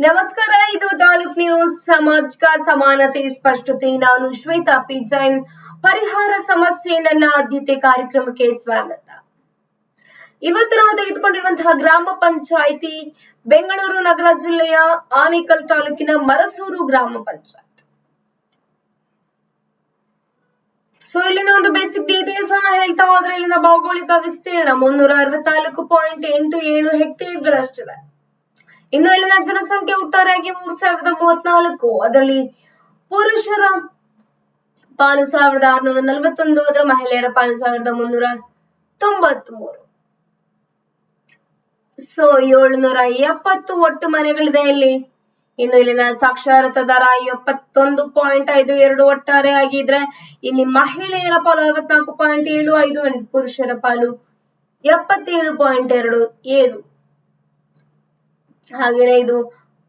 ನಮಸ್ಕಾರ, ಇದು ತಾಲೂಕ್ ನ್ಯೂಸ್. ಸಾಮಾಜಿಕ ಸಮಾನತೆ, ಸ್ಪಷ್ಟತೆ. ನಾನು ಶ್ವೇತಾ ಪಿ ಜೈನ್ ಪರಿಹಾರ ಸಮಸ್ಯೆ, ನನ್ನ ಆದ್ಯತೆ ಕಾರ್ಯಕ್ರಮಕ್ಕೆ ಸ್ವಾಗತ. ಇವತ್ತು ನಾವು ತೆಗೆದುಕೊಂಡಿರುವಂತಹ ಗ್ರಾಮ ಪಂಚಾಯಿತಿ, ಬೆಂಗಳೂರು ನಗರ ಜಿಲ್ಲೆಯ ಆನೇಕಲ್ ತಾಲೂಕಿನ ಮರಸೂರು ಗ್ರಾಮ ಪಂಚಾಯತ್. ಸೊ ಇಲ್ಲಿನ ಒಂದು ಬೇಸಿಕ್ ಡೀಟೇಲ್ಸ್ ಅನ್ನ ಹೇಳ್ತಾ ಹೋದ್ರೆ ಇಲ್ಲಿನ ಭೌಗೋಳಿಕ ವಿಸ್ತೀರ್ಣ ಮುನ್ನೂರ ಅರವತ್ನಾಲ್ಕು ಪಾಯಿಂಟ್ ಎಂಟು ಏಳು ಹೆಕ್ಟೇರ್ಗಳಷ್ಟಿದೆ ಇನ್ನು ಇಲ್ಲಿನ ಜನಸಂಖ್ಯೆ ಒಟ್ಟಾರೆಯಾಗಿ ಮೂರ್ ಸಾವಿರದ ಮೂವತ್ನಾಲ್ಕು. ಅದರಲ್ಲಿ ಪುರುಷರ ಪಾಲು ಸಾವಿರದ ಆರ್ನೂರ ನಲವತ್ತೊಂದು, ಅದರ ಮಹಿಳೆಯರ ಪಾಲು ಸಾವಿರದ ಮುನ್ನೂರ ತೊಂಬತ್ ಮೂರು ಸೊ, ಏಳುನೂರ ಎಪ್ಪತ್ತು ಒಟ್ಟು ಮನೆಗಳಿದೆ ಇಲ್ಲಿ. ಇನ್ನು ಇಲ್ಲಿನ ಸಾಕ್ಷರತಾ ದರ ಎಪ್ಪತ್ತೊಂದು ಪಾಯಿಂಟ್ ಐದು ಎರಡು ಒಟ್ಟಾರೆ ಆಗಿದ್ರೆ ಇಲ್ಲಿ ಮಹಿಳೆಯರ ಪಾಲು ಅರವತ್ನಾಲ್ಕು ಪಾಯಿಂಟ್ ಏಳು ಐದು, ಪುರುಷರ ಪಾಲು ಎಪ್ಪತ್ತೇಳು ಪಾಯಿಂಟ್ ಎರಡು ಏಳು. ಹಾಗೇನೆ ಇದು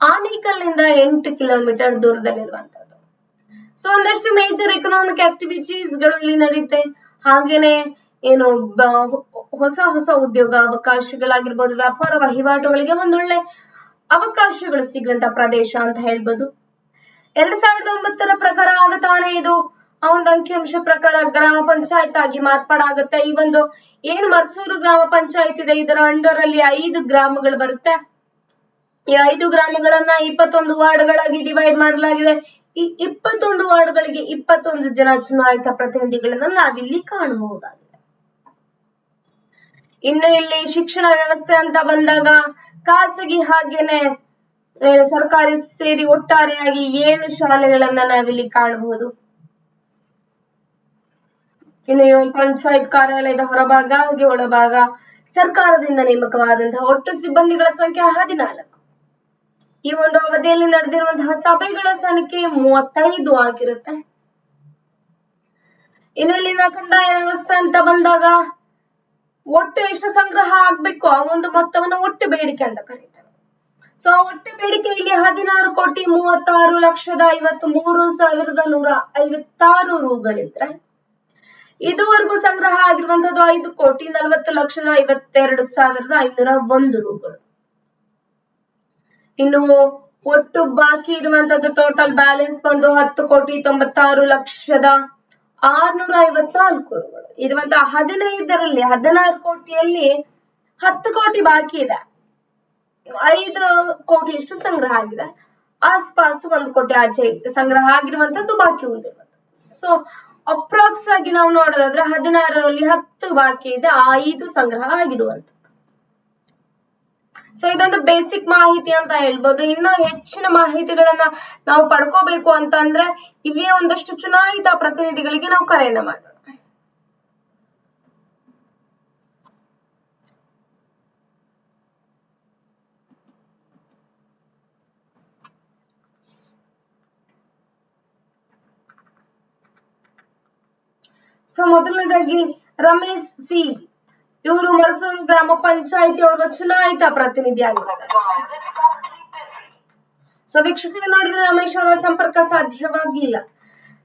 ಆನೇಕಲ್ನಿಂದ ಎಂಟು ಕಿಲೋಮೀಟರ್ ದೂರದಲ್ಲಿರುವಂತದ್ದು ಸೊ ಒಂದಷ್ಟು ಮೇಜರ್ ಎಕನಾಮಿಕ್ ಆಕ್ಟಿವಿಟೀಸ್ಗಳು ಇಲ್ಲಿ ನಡೆಯುತ್ತೆ ಹಾಗೇನೆ ಏನು ಹೊಸ ಹೊಸ ಉದ್ಯೋಗ ಅವಕಾಶಗಳಾಗಿರ್ಬೋದು, ವ್ಯಾಪಾರ ವಹಿವಾಟುಗಳಿಗೆ ಒಂದೊಳ್ಳೆ ಅವಕಾಶಗಳು ಸಿಗುವಂತ ಪ್ರದೇಶ ಅಂತ ಹೇಳ್ಬೋದು. ಎರಡ್ ಸಾವಿರದ ಒಂಬತ್ತರ ಪ್ರಕಾರ ಆಗತಾನೆ ಇದು. ಆ ಒಂದು ಅಂಕಿಅಂಶ ಪ್ರಕಾರ ಗ್ರಾಮ ಪಂಚಾಯತ್ ಆಗಿ ಮಾರ್ಪಾಡಾಗುತ್ತೆ ಈ ಒಂದು ಏನ್ ಮರ್ಸೂರು ಗ್ರಾಮ ಪಂಚಾಯತ್ ಇದೆ, ಇದರ ಅಂಡರ್ ಅಲ್ಲಿ ಐದು ಗ್ರಾಮಗಳು ಬರುತ್ತೆ. ಈ ಐದು ಗ್ರಾಮಗಳನ್ನ ಇಪ್ಪತ್ತೊಂದು ವಾರ್ಡ್ಗಳಾಗಿ ಡಿವೈಡ್ ಮಾಡಲಾಗಿದೆ. ಈ ಇಪ್ಪತ್ತೊಂದು ವಾರ್ಡ್ಗಳಿಗೆ ಇಪ್ಪತ್ತೊಂದು ಜನ ಚುನಾಯಿತ ಪ್ರತಿನಿಧಿಗಳನ್ನ ನಾವಿಲ್ಲಿ ಕಾಣಬಹುದಾಗಿದೆ. ಇನ್ನು ಇಲ್ಲಿ ಶಿಕ್ಷಣ ವ್ಯವಸ್ಥೆ ಅಂತ ಬಂದಾಗ ಖಾಸಗಿ ಹಾಗೇನೆ ಸರ್ಕಾರಿ ಸೇರಿ ಒಟ್ಟಾರೆಯಾಗಿ ಏಳು ಶಾಲೆಗಳನ್ನ ನಾವಿಲ್ಲಿ ಕಾಣಬಹುದು. ಇನ್ನು ಪಂಚಾಯತ್ ಕಾರ್ಯಾಲಯದ ಹೊರಭಾಗ ಹಾಗೆ ಒಳಭಾಗ ಸರ್ಕಾರದಿಂದ ನೇಮಕವಾದಂತಹ ಒಟ್ಟು ಸಿಬ್ಬಂದಿಗಳ ಸಂಖ್ಯೆ ಹದಿನಾಲ್ಕು. ಈ ಒಂದು ಅವಧಿಯಲ್ಲಿ ನಡೆದಿರುವಂತಹ ಸಭೆಗಳ ಸಂಖ್ಯೆ ಮೂವತ್ತೈದು ಆಗಿರುತ್ತೆ. ಇನ್ನು ಇಲ್ಲಿನ ಕಂದಾಯ ವ್ಯವಸ್ಥೆ ಅಂತ ಬಂದಾಗ ಒಟ್ಟು ಎಷ್ಟು ಸಂಗ್ರಹ ಆಗ್ಬೇಕು? ಆ ಒಂದು ಮೊತ್ತವನ್ನು ಒಟ್ಟು ಬೇಡಿಕೆ ಅಂತ ಕರೀತಾರೆ. ಸೊ ಆ ಒಟ್ಟು ಬೇಡಿಕೆ ಇಲ್ಲಿ ಹದಿನಾರು ಕೋಟಿ ಮೂವತ್ತಾರು ಲಕ್ಷದ ಐವತ್ತು ಮೂರು ಸಾವಿರದ ನೂರ ಐವತ್ತಾರು ರೂಗಳಿದ್ರೆ ಇದುವರೆಗೂ ಸಂಗ್ರಹ ಆಗಿರುವಂತದ್ದು ಐದು ಕೋಟಿ ನಲವತ್ತು ಲಕ್ಷದ ಐವತ್ತೆರಡು ಸಾವಿರದ ಐನೂರ ಒಂದು ರೂಗಳು. ಇನ್ನು ಒಟ್ಟು ಬಾಕಿ ಇರುವಂತದ್ದು ಟೋಟಲ್ ಬ್ಯಾಲೆನ್ಸ್ ಬಂದು ಹತ್ತು ಕೋಟಿ ತೊಂಬತ್ತಾರು ಲಕ್ಷದ ಆರ್ನೂರ ಐವತ್ನಾಲ್ಕು ಇರುವಂತ ಇರುವಂತಹ ಹದಿನೈದರಲ್ಲಿ, ಹದಿನಾರು ಕೋಟಿಯಲ್ಲಿ ಹತ್ತು ಕೋಟಿ ಬಾಕಿ ಇದೆ. ಐದು ಕೋಟಿ ಇಷ್ಟು ಸಂಗ್ರಹ ಆಗಿದೆ. ಆಸ್ಪಾಸ್ ಒಂದು ಕೋಟಿ ಆಚೆ ಈಚೆ ಸಂಗ್ರಹ ಆಗಿರುವಂತದ್ದು ಬಾಕಿ ಉಳಿದಿರುವಂತದ್ದು. ಸೊ ಅಪ್ರಾಕ್ಸ್ ಆಗಿ ನಾವು ನೋಡೋದಾದ್ರೆ ಹದಿನಾರರಲ್ಲಿ ಹತ್ತು ಬಾಕಿ ಇದೆ ಐದು ಸಂಗ್ರಹ ಆಗಿರುವಂತದ್ದು. ಸೊ ಇದೊಂದು ಬೇಸಿಕ್ ಮಾಹಿತಿ ಅಂತ ಹೇಳ್ಬೋದು. ಇನ್ನು ಹೆಚ್ಚಿನ ಮಾಹಿತಿಗಳನ್ನ ನಾವು ಪಡ್ಕೋಬೇಕು ಅಂತ ಅಂದ್ರೆ ಇಲ್ಲಿಯ ಒಂದಷ್ಟು ಚುನಾಯಿತ ಪ್ರತಿನಿಧಿಗಳಿಗೆ ನಾವು ಕರೆಯನ್ನ ಮಾಡೋಣ. ಸೊ ಮೊದಲನೇದಾಗಿ ರಮೇಶ್ ಸಿ. ಇವರು ಮರಸೂರು ಗ್ರಾಮ ಪಂಚಾಯಿತಿ ಅವರ ಚುನಾಯಿತ ಪ್ರತಿನಿಧಿ ಆಗಿರ್ತಾರೆ. ಸೊ ವೀಕ್ಷಕರು, ನೋಡಿದ್ರೆ ರಮೇಶ್ ಅವರ ಸಂಪರ್ಕ ಸಾಧ್ಯವಾಗಿಲ್ಲ.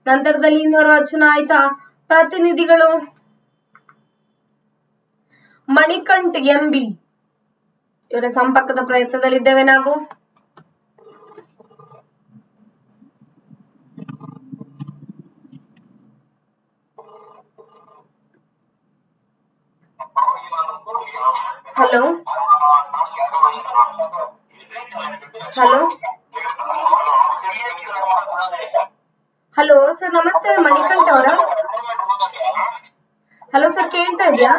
ನಂತರದಲ್ಲಿ ಇನ್ನೋರ್ವ ಚುನಾಯಿತ ಪ್ರತಿನಿಧಿಗಳು. ಮಣಿಕಂಠ್ ಎಂಬಿ, ಇವರ ಸಂಪರ್ಕದ ಪ್ರಯತ್ನದಲ್ಲಿದ್ದೇವೆ ನಾವು. ಹಲೋ? ಹಲೋ? ಹಲೋ, ಸರ್, ನಮಸ್ತೆ ಮಣಿಕಂಠ ಅವರ? ಹಲೋ, ಸರ್, ಕೇಳ್ತಾ ಇದೆಯಾ?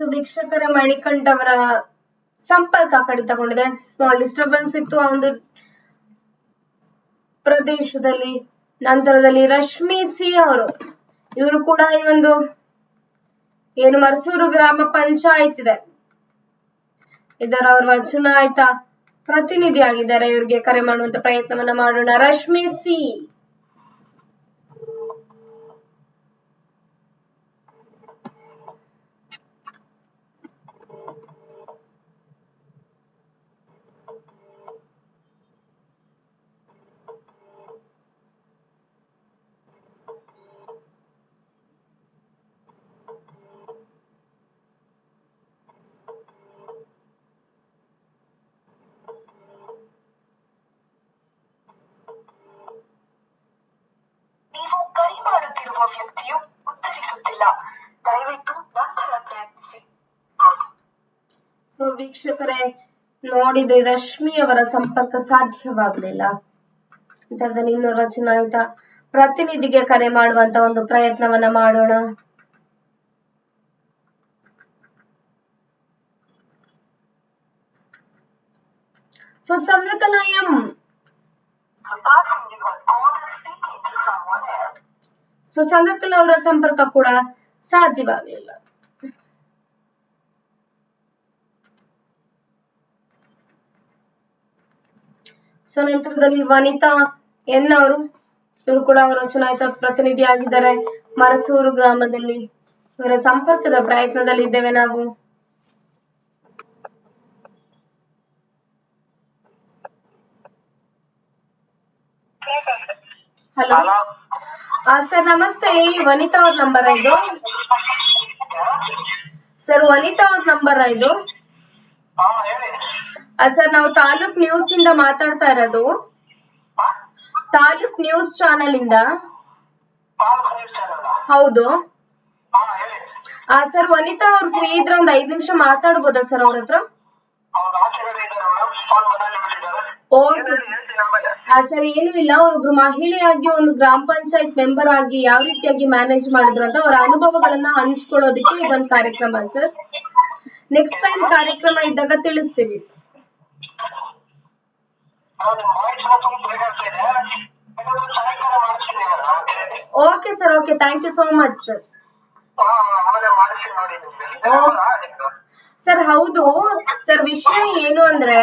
ವೀಕ್ಷಕರ, ಮಣಿಕಂಠ ಅವರ ಸಂಪರ್ಕ ಕಡಿತಗೊಂಡಿದೆ. ಸ್ಮಾಲ್ ಡಿಸ್ಟರ್ಬೆನ್ಸ್ ಇತ್ತು ಒಂದು ಪ್ರದೇಶದಲ್ಲಿ, ನಂತರದಲ್ಲಿ ರಶ್ಮಿ ಸಿ ಅವರು. ಇವರು ಕೂಡ ಈ ಒಂದು ಏನು ಮರ್ಸೂರು ಗ್ರಾಮ ಪಂಚಾಯತ್ ಇದೆ. ಇದರ ಅವರು ಚುನಾಯಿತ ಪ್ರತಿನಿಧಿಯಾಗಿದ್ದಾರೆ. ಇವರಿಗೆ ಕರೆ ಮಾಡುವಂತ ಪ್ರಯತ್ನವನ್ನ ಮಾಡೋಣ. ರಶ್ಮಿ ಸಿ ವ್ಯಕ್ತಿಯು ಉತ್ತರಿಸುತ್ತಿಲ್ಲ ದಯವಿಟ್ಟು ನಂತರ ಪ್ರಯತ್ನಿಸಿ ಸೊ ವೀಕ್ಷಕರೇ, ನೋಡಿದ್ರೆ ರಶ್ಮಿ ಅವರ ಸಂಪರ್ಕ ಸಾಧ್ಯವಾಗಲಿಲ್ಲ. ನಂತರದಲ್ಲಿ ಇನ್ನೋರ್ವ ಚುನಾಯಿತ ಪ್ರತಿನಿಧಿಗೆ ಕರೆ ಮಾಡುವಂತ ಒಂದು ಪ್ರಯತ್ನವನ್ನ ಮಾಡೋಣ. So Chandrakala M so, Chandrakala ಅವರ ಸಂಪರ್ಕ ಕೂಡ ಸಾಧ್ಯವಾಗಲಿಲ್ಲ. ಸೊ ನಂತರದಲ್ಲಿ ವನಿತಾ ಎನ್ ಅವರು ಇವರು ಕೂಡ ಅವರು ಚುನಾಯಿತ ಪ್ರತಿನಿಧಿ ಆಗಿದ್ದಾರೆ ಮರಸೂರು ಗ್ರಾಮದಲ್ಲಿ ಇವರ ಸಂಪರ್ಕದ ಪ್ರಯತ್ನದಲ್ಲಿ ಇದ್ದೇವೆ ನಾವು. ಹಲೋ. ಸರ್ ನಮಸ್ತೆ ವನಿತಾ ಅವ್ರ ನಂಬರ್ ಇದು? ಸರ್ ವನಿತಾ ಅವ್ರ ನಂಬರ್ ಇದು? ಸರ್ ನಾವು ತಾಲೂಕ್ ನ್ಯೂಸ್ ಇಂದ ಮಾತಾಡ್ತಾ ಇರೋದು. ತಾಲೂಕ್ ನ್ಯೂಸ್ ಚಾನೆಲ್ ಇಂದ ಹೌದು ಆ ಸರ್ ವನಿತಾ ಅವ್ರು ಫ್ರೀ ಇದ್ರೆ ಒಂದ್ ಐದ್ ನಿಮಿಷ ಮಾತಾಡ್ಬೋದಾ ಸರ್ ಅವ್ರ ಹತ್ರ? ಸರ್. ಏನು ಇಲ್ಲ. ಒಬ್ರು ಮಹಿಳೆಯಾಗಿ ಒಂದು ಗ್ರಾಮ ಪಂಚಾಯತ್ ಮೆಂಬರ್ ಆಗಿ ಯಾವ ರೀತಿಯಾಗಿ ಮ್ಯಾನೇಜ್ ಮಾಡಿದ್ರು ಅಂತ ಅವರ ಅನುಭವಗಳನ್ನ ಹಂಚ್ಕೊಳ್ಳೋದಕ್ಕೆ ಇದೊಂದು ಕಾರ್ಯಕ್ರಮ ಸರ್. ನೆಕ್ಸ್ಟ್ ಟೈಮ್ ಕಾರ್ಯಕ್ರಮ ಇದ್ದಾಗ ತಿಳಿಸ್ತೀವಿ. Sir okay sir okay thank you so much sir. Sir ಹೌದು. ಸರ್ ವಿಷಯ ಏನು ಅಂದ್ರೆ.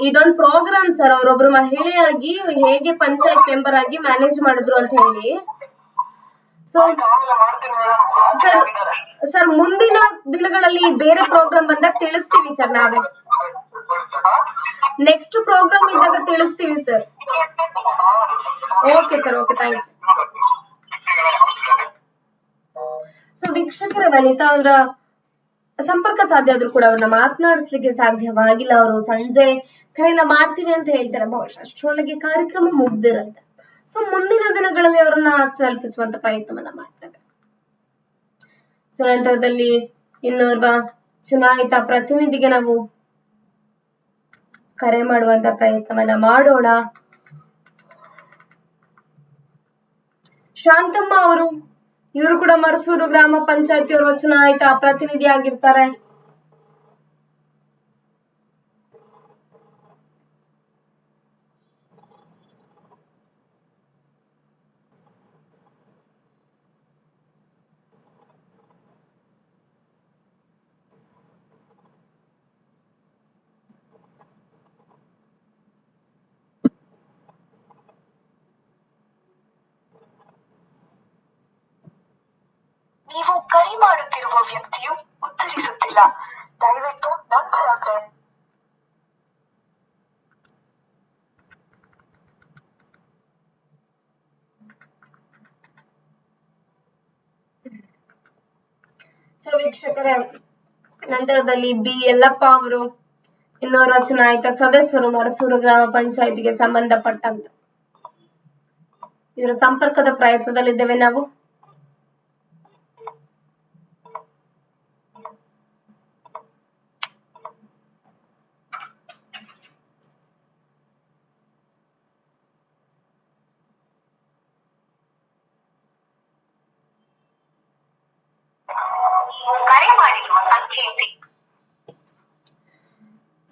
ಇದೊಂದು ಪ್ರೋಗ್ರಾಮ್ ಸರ್ ಅವರೊಬ್ರು ಮಹಿಳೆಯಾಗಿ ಹೇಗೆ ಪಂಚಾಯತ್ ಮೆಂಬರ್ ಆಗಿ ಮ್ಯಾನೇಜ್ ಮಾಡಿದ್ರು ಅಂತ ಹೇಳಿ. ಸೊ ಸರ್ ಸರ್ ಮುಂದಿನ ದಿನಗಳಲ್ಲಿ ಬೇರೆ ಪ್ರೋಗ್ರಾಮ್ ಬಂದಾಗ ತಿಳಿಸ್ತೀವಿ ಸರ್ ನಾವೇ? ನೆಕ್ಸ್ಟ್ ಪ್ರೋಗ್ರಾಮ್ ಇದ್ದಾಗ ತಿಳಿಸ್ತೀವಿ sir okay sir okay thank you so ವೀಕ್ಷಕರ, ವನಿತಾ ಅವರ ಸಂಪರ್ಕ ಸಾಧ್ಯ ಆದ್ರೂ ಕೂಡ ಅವ್ರನ್ನ ಮಾತನಾಡಿಸ್ಲಿಕ್ಕೆ ಸಾಧ್ಯವಾಗಿಲ್ಲ. ಅವರು ಸಂಜೆ ಕರೆಯನ್ನ ಮಾಡ್ತೀವಿ ಅಂತ ಹೇಳ್ತಾರೆ. ಬಹುಶಃ ಅಷ್ಟರೊಳಗೆ ಕಾರ್ಯಕ್ರಮ ಮುಗ್ದಿರಂತೆ ಸೊ ಮುಂದಿನ ದಿನಗಳಲ್ಲಿ ಅವರನ್ನ ತಲುಪಿಸುವಂತ ಪ್ರಯತ್ನವನ್ನ ಮಾಡ್ತಾರೆ ಸೊ ನಂತರದಲ್ಲಿ ಇನ್ನೋರ್ವ ಚುನಾಯಿತ ಪ್ರತಿನಿಧಿಗೆ ನಾವು ಕರೆ ಮಾಡುವಂತ ಪ್ರಯತ್ನವನ್ನ ಮಾಡೋಣ. ಶಾಂತಮ್ಮ ಅವರು ಇವರು ಕೂಡ ಮರಸೂರು ಗ್ರಾಮ ಪಂಚಾಯತಿಯವರ ಚುನಾಯಿತ ಪ್ರತಿನಿಧಿ ಆಗಿರ್ತಾರೆ ನೀವು ಕರೆ ಮಾಡುತ್ತಿರುವ ವ್ಯಕ್ತಿಯು ಉತ್ತರಿಸುತ್ತಿಲ್ಲ. ದಯವಿಟ್ಟು ನಂತರ ಕರೆ ವೀಕ್ಷಕರೇ, ನಂತರದಲ್ಲಿ ಬಿ. ಯಲ್ಲಪ್ಪ ಅವರು, ಇನ್ನೋರ್ವ ಚುನಾಯಿತ ಸದಸ್ಯರು ಮರಸೂರು ಗ್ರಾಮ ಪಂಚಾಯತಿಗೆ ಸಂಬಂಧಪಟ್ಟಂತ. ಇವರ ಸಂಪರ್ಕದ ಪ್ರಯತ್ನದಲ್ಲಿದ್ದೇವೆ ನಾವು.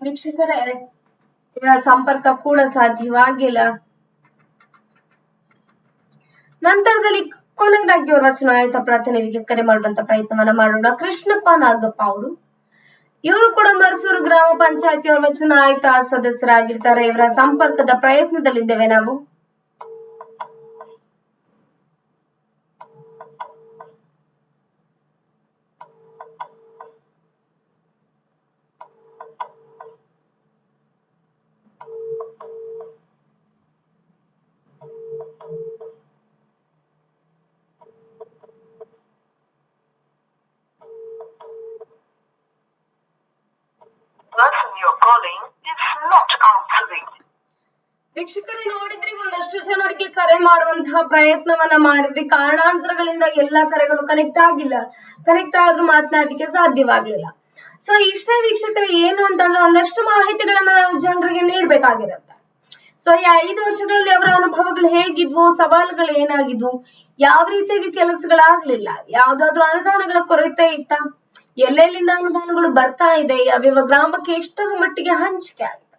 ವೀಕ್ಷಕರೇ ಸಂಪರ್ಕ ಕೂಡ ಸಾಧ್ಯವಾಗಿಲ್ಲ. ನಂತರದಲ್ಲಿ ಕೊನೆಯದಾಗಿ ಅವರ ಚುನಾಯಿತ ಪ್ರತಿನಿಧಿಗೆ ಕರೆ ಮಾಡುವಂತ ಪ್ರಯತ್ನವನ್ನ ಮಾಡೋಣ. ಕೃಷ್ಣಪ್ಪ ನಾಗಪ್ಪ ಅವರು, ಇವರು ಕೂಡ ಮರಸೂರು ಗ್ರಾಮ ಪಂಚಾಯತಿ ಅವರ ಚುನಾಯಿತ ಸದಸ್ಯರಾಗಿರ್ತಾರೆ. ಇವರ ಸಂಪರ್ಕದ ಪ್ರಯತ್ನದಲ್ಲಿದ್ದೇವೆ ನಾವು. ವೀಕ್ಷಕರೇ, ನೋಡಿದ್ರಿ, ಒಂದಷ್ಟು ಜನರಿಗೆ ಕರೆ ಮಾಡುವಂತಹ ಪ್ರಯತ್ನವನ್ನ ಮಾಡಿದ್ವಿ ಕಾರಣಾಂತರಗಳಿಂದ ಎಲ್ಲಾ ಕರೆಗಳು ಕನೆಕ್ಟ್ ಆಗಿಲ್ಲ. ಕನೆಕ್ಟ್ ಆದ್ರೂ ಮಾತನಾಡ್ಲಿಕ್ಕೆ ಸಾಧ್ಯವಾಗ್ಲಿಲ್ಲ. ಸೊ ಇಷ್ಟೇ ವೀಕ್ಷಕರು, ಏನು ಅಂತಂದ್ರೆ ಒಂದಷ್ಟು ಮಾಹಿತಿಗಳನ್ನ ನಾವು ಜನರಿಗೆ ನೀಡ್ಬೇಕಾಗಿರುತ್ತೆ. ಸೊ ಈ ಐದು ವರ್ಷಗಳಲ್ಲಿ ಅವರ ಅನುಭವಗಳು ಹೇಗಿದ್ವು, ಸವಾಲುಗಳು ಏನಾಗಿದ್ವು, ಯಾವ ರೀತಿಯಾಗಿ ಕೆಲಸಗಳಾಗ್ಲಿಲ್ಲ, ಯಾವ್ದಾದ್ರು ಅನುದಾನಗಳ ಕೊರತೆ ಇತ್ತ? ಎಲ್ಲೆಲ್ಲಿಂದ ಅನುದಾನಗಳು ಬರ್ತಾ ಇದೆ? ಯಾವ ಗ್ರಾಮಕ್ಕೆ ಎಷ್ಟರ ಮಟ್ಟಿಗೆ ಹಂಚಿಕೆ ಆಗಿದೆ?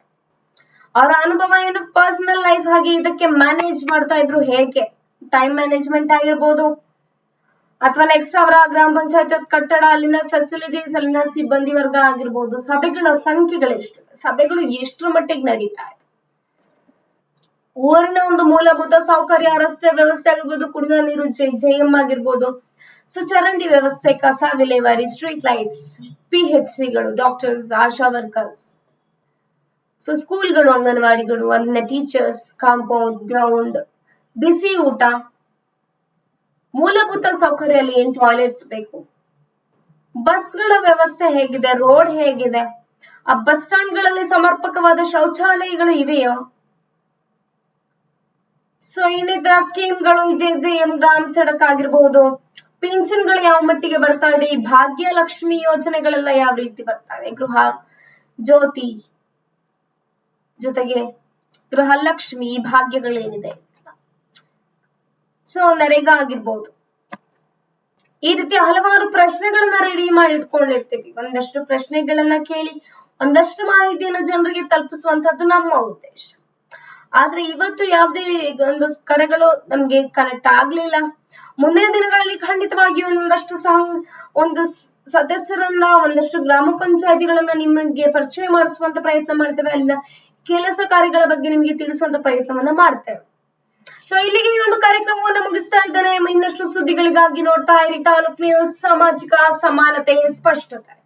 ಅವರ ಅನುಭವ ಏನು? ಪರ್ಸನಲ್ ಲೈಫ್ ಹಾಗೆ ಇದಕ್ಕೆ ಮ್ಯಾನೇಜ್ ಮಾಡ್ತಾ ಇದ್ರು ಹೇಗೆ? ಟೈಮ್ ಮ್ಯಾನೇಜ್ಮೆಂಟ್ ಆಗಿರ್ಬೋದು. ಅಥವಾ ನೆಕ್ಸ್ಟ್ ಅವರ ಗ್ರಾಮ ಪಂಚಾಯತ್ ಕಟ್ಟಡ, ಅಲ್ಲಿನ ಫೆಸಿಲಿಟೀಸ್ ಅಲ್ಲಿನ ಸಿಬ್ಬಂದಿ ವರ್ಗ ಆಗಿರ್ಬೋದು. ಸಭೆಗಳ ಸಂಖ್ಯೆಗಳು ಎಷ್ಟು? ಸಭೆಗಳು ಎಷ್ಟರ ಮಟ್ಟಿಗೆ ನಡೀತಾ ಇದೆ? ಊರಿನ ಒಂದು ಮೂಲಭೂತ ಸೌಕರ್ಯ, ರಸ್ತೆ ವ್ಯವಸ್ಥೆ ಆಗಿರ್ಬೋದು ಕುಡಿಯುವ ನೀರು ಜೆಎಂ ಆಗಿರ್ಬೋದು. ಸೊ ಚರಂಡಿ ವ್ಯವಸ್ಥೆ, ಕಸ, ವಿಲೇವಾರಿ ಸ್ಟ್ರೀಟ್ ಲೈಟ್ಸ್ ಪಿ ಎಚ್ ಸಿಗಳು ಡಾಕ್ಟರ್ಸ್ ಆಶಾ ವರ್ಕರ್ಸ್ ಸೊ ಸ್ಕೂಲ್ಗಳು ಅಂಗನವಾಡಿಗಳು ಅಲ್ಲಿನ ಟೀಚರ್ಸ್ ಕಾಂಪೌಂಡ್ ಗ್ರೌಂಡ್ ಬಿಸಿ ಊಟ, ಮೂಲಭೂತ ಸೌಕರ್ಯ ಅಲ್ಲಿ ಏನ್ ಟಾಯ್ಲೆಟ್ಸ್ ಬೇಕು? ಬಸ್ಗಳ ವ್ಯವಸ್ಥೆ ಹೇಗಿದೆ? ರೋಡ್ ಹೇಗಿದೆ? ಆ ಬಸ್ ಸ್ಟಾಂಡ್ಗಳಲ್ಲಿ ಸಮರ್ಪಕವಾದ ಶೌಚಾಲಯಗಳು ಇವೆಯೋ? ಸೊ ಇನ್ನಿತರ ಸ್ಕೀಮ್ಗಳು J J M Gram Sadak ಆಗಿರ್ಬಹುದು ಪಿಂಚನ್ಗಳು ಯಾವ ಮಟ್ಟಿಗೆ ಬರ್ತಾ ಇದೆ? ಈ ಭಾಗ್ಯ ಲಕ್ಷ್ಮಿ ಯೋಜನೆಗಳೆಲ್ಲ ಯಾವ ರೀತಿ ಬರ್ತಾ ಇದೆ? ಗೃಹ, ಜ್ಯೋತಿ ಜೊತೆಗೆ ಗೃಹಲಕ್ಷ್ಮಿ ಭಾಗ್ಯಗಳೇನಿದೆ. ಸೊ ನರೇಗಾ ಆಗಿರ್ಬೋದು. ಈ ರೀತಿ ಹಲವಾರು ಪ್ರಶ್ನೆಗಳನ್ನ ರೆಡಿ ಮಾಡಿ ಇಟ್ಕೊಂಡಿರ್ತೀವಿ. ಒಂದಷ್ಟು ಪ್ರಶ್ನೆಗಳನ್ನ ಕೇಳಿ, ಒಂದಷ್ಟು ಮಾಹಿತಿಯನ್ನು ಜನರಿಗೆ ತಲುಪಿಸುವಂತದ್ದು ನಮ್ಮ ಉದ್ದೇಶ. ಆದ್ರೆ ಇವತ್ತು ಯಾವುದೇ ಒಂದು ಕರೆಗಳು ನಮ್ಗೆ ಕನೆಕ್ಟ್ ಆಗ್ಲಿಲ್ಲ. ಮುಂದಿನ ದಿನಗಳಲ್ಲಿ ಖಂಡಿತವಾಗಿ ಒಂದಷ್ಟು ಸಂಘ, ಒಂದು ಸದಸ್ಯರನ್ನ, ಒಂದಷ್ಟು ಗ್ರಾಮ ಪಂಚಾಯತಿಗಳನ್ನ ನಿಮಗೆ ಪರಿಚಯ ಮಾಡಿಸುವಂತ ಪ್ರಯತ್ನ ಮಾಡ್ತೇವೆ ಅಲ್ಲಿನ ಕೆಲಸ ಕಾರ್ಯಗಳ ಬಗ್ಗೆ ನಿಮಗೆ ತಿಳಿಸುವಂತ ಪ್ರಯತ್ನವನ್ನ ಮಾಡ್ತೇವೆ. ಸೊ ಇಲ್ಲಿಗೆ ಈ ಒಂದು ಕಾರ್ಯಕ್ರಮವನ್ನು ಮುಗಿಸ್ತಾ ಇದ್ದಾರೆ ಇನ್ನಷ್ಟು ಸುದ್ದಿಗಳಿಗಾಗಿ ನೋಡ್ತಾ ಇರಿ. ತಾಲೂಕ್ ನ್ಯೂಸ್ ಸಾಮಾಜಿಕ ಸಮಾನತೆ ಸ್ಪಷ್ಟತೆ.